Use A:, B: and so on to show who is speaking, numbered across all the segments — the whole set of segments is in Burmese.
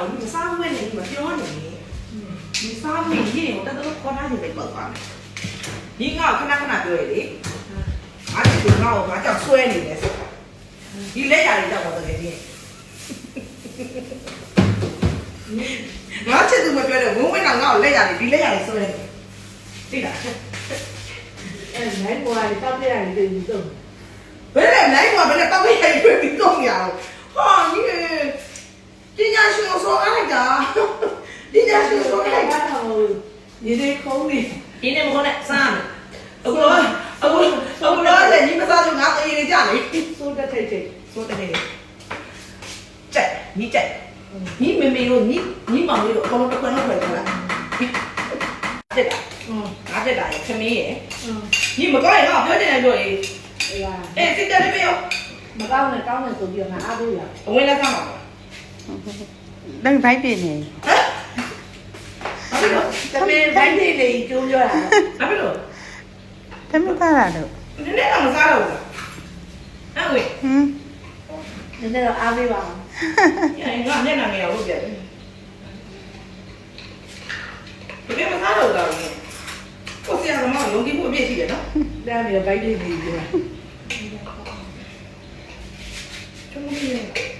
A: ကိုဒီစားဝဲနေဒီမှာပြောနေတယ်ဒီစားဝဲရင်းကိုတက်တော့ခေါ်ထားနေပဲပေါ့သွားမယ်ဒီငါ့ကိုခဏခဏပြောရလေအားဒီငါ့ကိုငါကြောက်ဆွဲနေတယ်ဆိုတာဒီလက်ရည်ကြောက်တော့တကယ်ကြီးငါချစ်သူမပြောတဲ့ဝင်းဝင်းတော့ငါ့ကိုလက်ရည်ဒီလက်ရည်ဆွဲနေတယ်သိလား
B: အဲနိုင်ပေါ်ရီတောက်ပြရတယ်ဒီလို
A: ဘယ်နဲ့နိုင်မှာဘယ်နဲ့တောက်ပြရိုက်ပြပြီးတော့ရအောင်ဟာဒီ ပညာရှင်ကိုစော်ကားလိုက်တာပညာရှင်ကိုစော်ကားလိုက်တာ
B: ဒီနေ့ခုံးနေ
A: ဒီနေ့မဟုတ်နဲ့စားမယ်အခုတော့အခုအခုတော့လည်းညီမစားလို့ငါအရင်ကြလေ
B: စိုးတက်ထိတ်ထိတ်
A: စိုးတက်ထိတ်ကြက်ညီကြက်ညီမေမေတို့ညီညီမောင်လေးတို့အကုန်လုံးတစ်ခွန်းလောက်ခွဲထားတာတက်တာငါတက်တာရခမင်းရညီမကောင်းရင်တော့ပြောတယ်လည်းပြောရေး
B: အေး
A: စစ်တက်တယ်ပြော
B: မကောင်းနဲ့ကောင်းတယ်ဆိုပြီးတော့ငါအားကိုးရ
A: အဝင်လက်ဆောင်ပါ
C: တော့ဘိုက်ပြနေ
A: ဟမ်ဘာလို့
B: တမင်ဘိုက်လေးလေးကျိုးပြောတာ
A: ဘာလို့
C: သမီးသားလာတော့
A: နည်းနည်းတော့မစားတော့ဘူးလားအဲ့ဝေး
C: ဟင်း
B: နည်းနည်းတော့အားပေးပါအောင်
A: ညငါမျက်နှာငယ်အောင်လုပ်ပြတယ်ဘယ်မှာစားတော့တာလဲကိုဆရာကမယုံကြည်မှုအပြည့်ရှိတယ်နော်
B: ဒါမျိုးဘိုက်လေးလေးပြော
A: ကျုံးနေမကောင်းပြောနေနိုင်ပြောရင်မကောင်းပြောနေနိုင်ပြော
B: ကောင်းတယ်ငါပြောမှာ
A: ဟဲ့ချောက်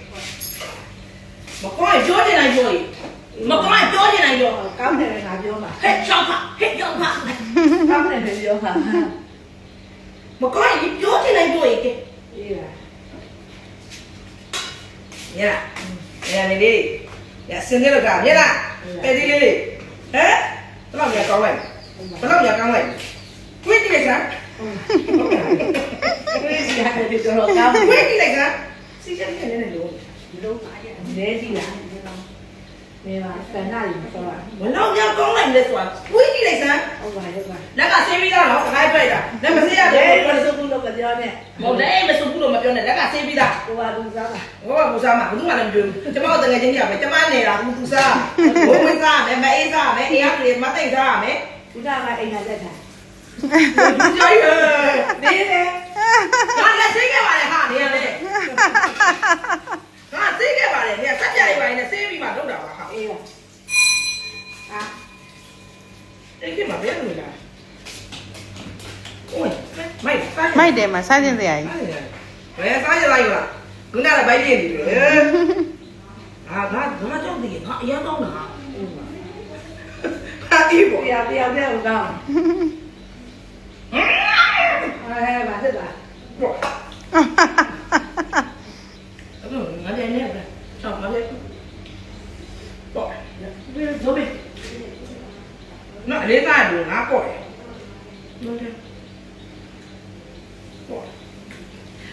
A: ပါဟဲ့ရောက်ပါ
B: ကောင်းတယ်ပြောမှာ
A: မကောင်းရင်ပြောနေနိုင်ပြောရင်ကဲ
B: အေးပါ
A: ညလာညနေလေးရစင်းကြတော့ကညလာတဲ့ဒီလေးလေးဟမ်ဘယ်တော့ရကောင်းလိုက်ဘယ်တော့ရကောင်းလိုက်တွေးကြည့်လိုက်စမ်း
B: ပြေးစီရတယ်ဒီတော့ကောင်း
A: တွေးကြည့် လိုက်စမ်းစီချက်နေနေလို့
B: ဒီလိုပါရဲ့နဲကြည့်လားမေပါဆန္ဒကြီးမစောရ
A: ဘယ်တော့ရကောင်းလိုက်လဲဆိုတာတွေးကြည့်လိုက်စမ်း
B: ဟုတ်ပါရဲ့ပါ
A: လက်ကဆေးပြီးသားနော်ခဏပြိုက်တာလက်မဆေးရ
B: ဒဲ
A: ဘူး
B: ဘယ်လိုဆိုလို့ပြောနဲ့
A: မဟုတ်တယ်မဆိုဘူးလို့မပြောနဲ့လက်ကဆေးပြီးသား
B: ကိုပါသူစားပါ
A: ဟောကဘူစားမှာဘူးမှလည်းမပြောဘူးကျမတို့တကယ်ချင်းကြပဲကျမနေတာဘူးသူစားဘုံဝင်စားမယ်မအေးစားမယ်တရားတွေမသိစားမယ်
B: ဘုရားကအိမ်လာလက်တာ
A: ဒီကြိုက်ရ
B: နေတယ်
A: က်တယ်မှာစား
C: ခြင်းစရာကြီး
A: ဘယ်စားရလိုက်လားခုနကလည်းဘိုက်ပြင်းနေတယ်အာငါငါကြောက်နေငါအရန်ကောင်းတာဟာဒီဘော
B: တရားတရားတဲ့ဦးကောင်းအဲဘာဖြစ်လာ
A: ဘောအဲ့တော့ငါလည်းနေပဲဆောင်းငါလည်းဘော
B: ဒီလိုဆိုပြီး
A: နော်အလေးစားတယ်ငါပေါ့တယ်ဟုတ်တယ်ပေါ့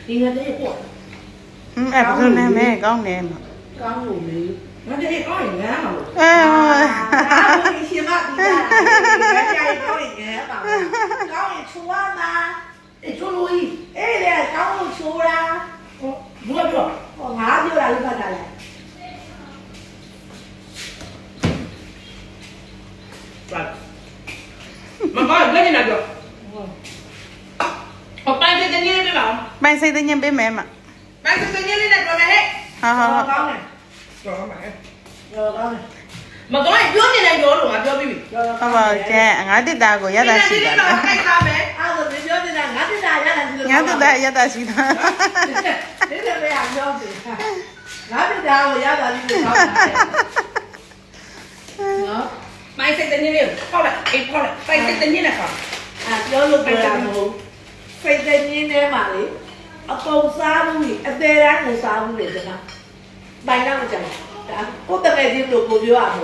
A: ဒီငါတည်းပေါ့
C: ဟင်းအဲ့ဘယ်လိုနာမည်ကောင်းတယ်မှာ
B: ကောင်းလို့လေ
A: ငါတည်းကောင်းရင်ငါမှာလို့
C: အဲ
B: အာဘယ်ရှင်မဒီကဘယ်ကြိုက်ကောင်းရင်ပါကောင်းရင်ချူရမှာ
A: အဲ့ချိုးလို့ကြီး
B: အေးလေကောင်းလို့ချူတာ
A: ဟောဘူးပြော
B: ဟောငါပြောတာလို့ဖတ်တာလေ
A: ပါမမလည်းနေတော့ဟော ပိုင်းတဲ့နေနေပါ
C: ပိုင်စိတ်သိညင်ပေးမယ်မှာ
A: ပိုင်းတဲ့နေနေနဲ့ပြောမယ်ဟဲ့
C: ဟာဟာဟာ
B: ကောင်းတယ်
A: ပြောမှာ
B: ရောကောင်းတယ်
A: မကောင်းပြောနေတယ်ပြောလို့ငါပြောပြီးပြီ
B: ရော
C: ဟုတ်ပါကျန်ငါတစ်တာကိုရတာရှိပါတ
A: ခို
C: ယ်
A: က်သားမယ်
B: အဲ့ဒါပြောနေတာငါတက်တာရတာဒီလို
C: ငါတ စ်တာရတာရှိတာ
B: ဒီလိုပဲအပြောတယ်ငါတက်တာကိုရတာဒီလိုကောင်းတယ်နော်
A: ပိုင်းတဲ့နေနေပေါ့လိုက်အေးပေါ့လိုက်ပိုင်းတဲ့နေနဲ့ခါ
B: အဲပြောလို့ပြတာမဟုတ်ဖိတ်တဲ့နင်းထဲမှာလေအကုန်စားဘူးလေအသေးတန်းကိုစားဘူးလေဒီမှာပိုင်တော့ကြာဒါကိုတကယ်ကြီးလို့ကိုပြောရမှာ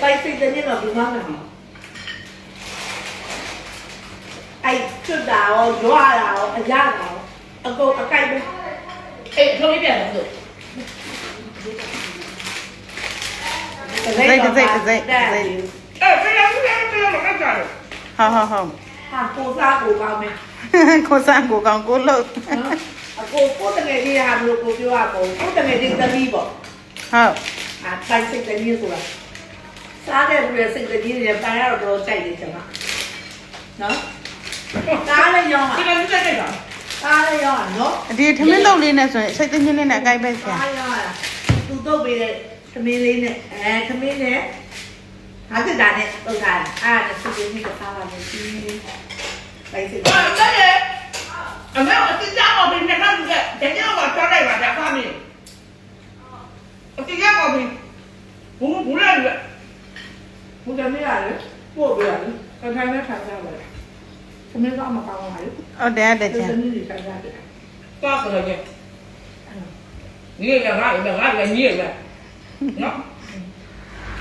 B: ပိုင်ဖိတ်တဲ့နင်းတော့ဒီမှာမပြီးအဲ့ချွတ်တာရောရွာတာရောအရတာရောအကုန်အကိုက်ပဲ
A: အေးထုံးလေးပြန်လို့
C: စိတ်စိတ်စိတ်စိတ်
A: အေးပြန်ပြန်ပြန်ပြန်မကကြတယ်
C: ဟာဟာဟာ
B: ဟာကိုစားကိုကောင်းမယ်
C: ကိုစံကိုကောင်ကိုလို့
B: အကိုကိုတငယ်လေးဟာဘလို့ကိုပြောရပုံကိုတငယ်လေးသမီးပေါ့
C: ဟုတ်
B: အာပိုင်စိတ်သမီးဆိုတာစားတဲ့လူရဲ့စိတ်သမီးတွေပိုင်ရတော့တော့စိုက်နေကြမှာနော်ကားလည်းရောင်းပါဒီ
A: လိုမျိုးတိုက်တာ
B: ကားလည်းရောင်းပါနော်
C: ဒီထမင်းလုံးလေးနဲ့ဆိုရင်စိတ်သမီးလေးနဲ့အကိုက်ပဲဆရာ
B: ကားရောင်းရသူတို့ပေးတဲ့ထမင်းလေးနဲ့အဲထမင်းနဲ့ဟာကြတာနဲ့ပုတ်ထားတာအားနဲ့စိတ်သမီးတစ်ခါပါလေ လိုက်စစ်
A: တယ်တော်တယ်အမေအစ်ကြောက်ပြီနေကောင်းကတကြောက်ကတော့လိုက်ပါဒါဖာမီအစ်ကြောက်ပြီ
B: ဘုံဘူးလိုက်လေဘုံတယ်မရလေပို့ပြရတယ်အထိုင်နဲ့ထိုင်ကြပါလေအမေကအမကောင်းပါလေ
C: ဟုတ်တယ်တဲ့ချင်း
B: သမီးတွေထိုင်ကြတယ်
A: သွားဆိုတော့ညညရငါရငါရညရနော်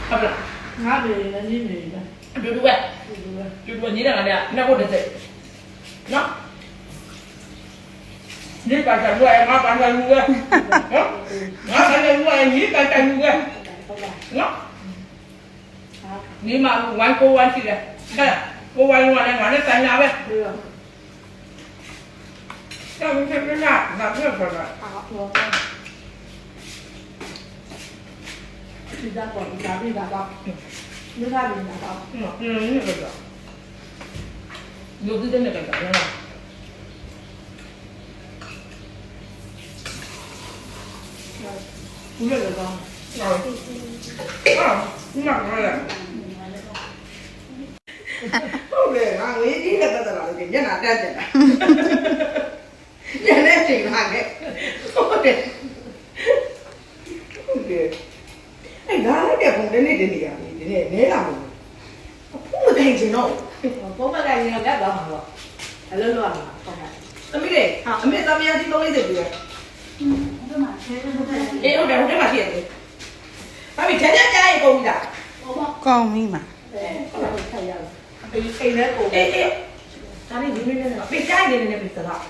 A: ဟုတ်လား
B: ငါတွေလည်းညနေတယ်
A: တူတူပဲတူတူပဲညနေတာကလည်းနှစ်ခုတစ်စိတ် Nó Nhí bà chẳng quê, má bà chẳng quê Nó
B: Má bà chẳng
A: quê,
B: nhí
A: bà chẳng quê Nó Nhí mà ngoan cô ngoan chị kìa Đây ngoan ngoan này ngoan hết
B: tay nhau
A: ấy Sao mình thêm cái nào, làm được rồi ừ,
B: ừ, rồi À, được rồi Đi ra quần, đi ra đi ra đó Đi
A: ra đi ra đó Ừ, 有的真的那个真的。
B: ဘူးလည်းကောင်း
A: 啊啊，那个嘞。ဟုတ်တယ်ငါငွေကြီးနဲ့တက်တက်လာလို့ညနာတက်တယ်ညနေချိန်လာခဲ့ဟုတ်တယ်ဟုတ်တယ်အဲ့ငါလည်းတဲ့ပုံနဲ့နေနေရပြီဒီနေ့နဲလာမှာအခုမတိုင်ချင်တော့
B: ပုံမှန်တိုင်းရောတက်တော့မှာပေါ့အလုံးလုံးအောင်ဟုတ်ကဲ့
A: သမီးလေအမေသမီးအကြီး30ပြီလေအေးဟုတ်တယ်ဟုတ်တယ်မှာရှိရတယ်ဘာဖြစ်ကြကြကြရေကုန်ပြီလား
C: ကောင်းပြီမှာ
B: အဲဟုတ်ထိုင်ရအောင်အိမ်အိမ်နဲ့ပုံ
A: အေးအေးဒါလေးဒီနေ့နဲ့ပိတ်ကြရနေနေပြီသလား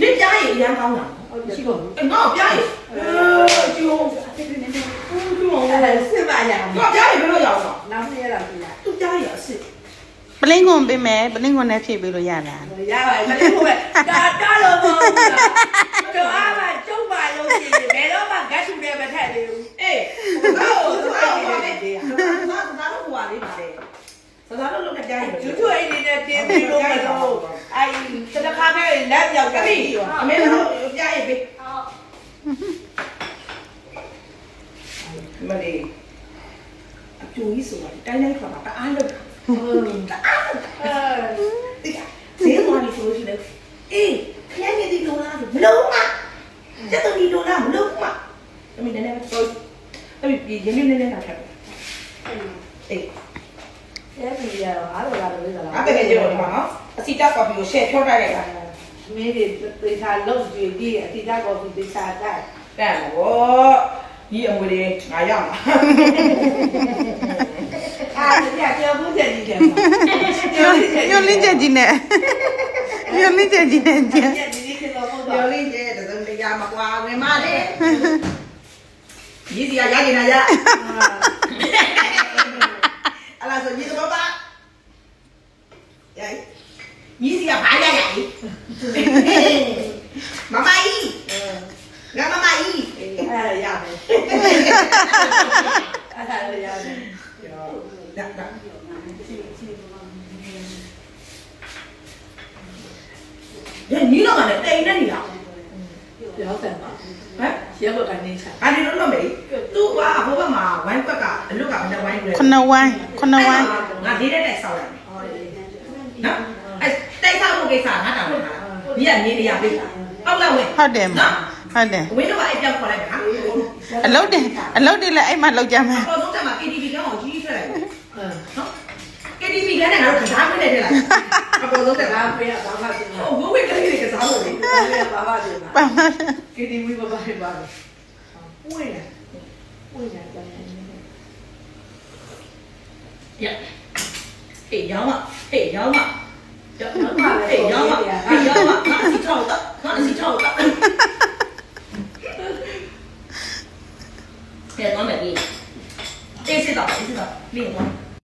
A: နင့်ကြားရအရန်ကောင်းတာ
B: ဟုတ်ရှိကုန်ဘူး
A: အဲ့ငါ့ပြရအဲကျိုးအဲ့ဒီနေနေဦးကျိုးအောင်
B: အဲစစ်ပါရအောင်
A: ငါပြရဘယ်လိုရအောင်လဲ
B: နောက်နေ့ရတာပြရ
A: သူကြားရအစ်စ်
C: ပလင်းကွန်ပေးမယ်ပလင်းကွန်နဲ့ဖြည့်ပေးလို့ရလား
B: ရပါတယ်မလေးဘူးပဲဒါတော့လို့မဟုတ်ဘူးတော့အားမကျုံပါလို့ရှိရင်ဘယ်တော့မှဂတ်ထူနဲ့မထက်သေးဘူး
A: အေးငါ့ကိုသူအဲ့ဒီနေနေငါငါတို့ဟိုပါလေးပါလေသာသာလို့လုပ်ကြရ
B: ကျွတ်ကျွတ်အိမ်နေနဲ့တင်းပြီးလို့မလို့အဲတနခါပဲလက်ပြောက်က
A: က
B: ပြီး
A: တိ
B: ရော
A: အမေတို့ပြရပြီမလေးအကျိုးကြီးဆိုတာတိုင်းတိုင်းခေါ်တာတအားလို့တအားလို့
B: အဲ
A: တိကျ ဈေးသွားပြီဆိုလို့ရှိရင်အေးခရမ်းရည်ဒီလိုလားမလုံးမကျက်တော်ဒီလိုလားမလုံးမအမေနည်းနည်းတော့အဲ့ဒီရင်းနေနေနေလာခဲ့အေး
B: အဲဒီရတော့အားလို့လာလို့လာ
A: အဲ့ဒါကြည့်လို့ဒီမှာနော်အစီတက်ကော်ဖီကို share ဖြောထားလိုက်တာ
B: မင်းတွေသေချာလုံးကြည့်ပြီးအတိအကျကောပြီးသေချာတိုက်
A: တဲ့ဘောဒီအမွေလေးငါရမှာ
B: အားတကယ်ပြောမှုချက်ကြီးတယ်မှာ
C: ညွန်လင်းချက်ကြီးနဲ့ညွန်လင်းချက်ကြီးနဲ့ကျန်
B: ညဒီဒီကတော့ဟုတ်
A: ပြော
B: တော့
A: လေးကျတဲ့စုံတရားမကွာဝင်မလေးရည်စီရရကျင်လာရအလားဆိုညီတော်ပါရိုက်ရည်စီရဘာရရမမကြီးငါမမကြီး
B: အဲ့ဒါရမယ်အဲ့ဒါရမယ်
A: ဒါဒါညညီတော့ကလည်းတိမ်နေနေတာ
B: ပြောတယ်မှာ
A: ဟမ်
B: ရဲဘော်ကနေချာ
A: အဲ့ဒီလိုလုပ်မယ်သူကဟိုဘက်မှာဝိုင်းဘက်ကအလုတ်ကမနဲ့ဝိုင်းလဲ
C: ခုနဝိုင်းခုနဝိုင်း
A: ငါဒီတဲ့တိုက်ဆောက်ရတယ်
B: ဟောတယ်
A: နော်အဲတိုက်ဆောက်မှုကိစ္စငါတောင်းတာဒီကနေနေရပြီအောက်လောက်ဝင်
C: ဟုတ်တယ်မှာဟုတ်တယ်
A: ဝင်းတော့အဲ့ပြောက်ခေါ်လိုက်တာ
C: အလုတ်တယ်အလုတ်တယ်လည်းအဲ့မှာလောက်ကြမှာ
A: အ 你
B: 给
A: 那哈儿咋回来的了？我不能带他回来，妈妈。我不会给
B: 他
A: 那
B: 个咋弄的？妈妈接
A: 他，给你们一把一把的。哈，
B: 哈，哈！不会的，不会
C: 的，要
B: 呀，哎，养了，哎，养了，养了，哎，养了，哎，养，
A: 哪能是差，哪能是差哈哈。哈，哈，哈！再装麦粒，再洗澡，洗澡，另一个。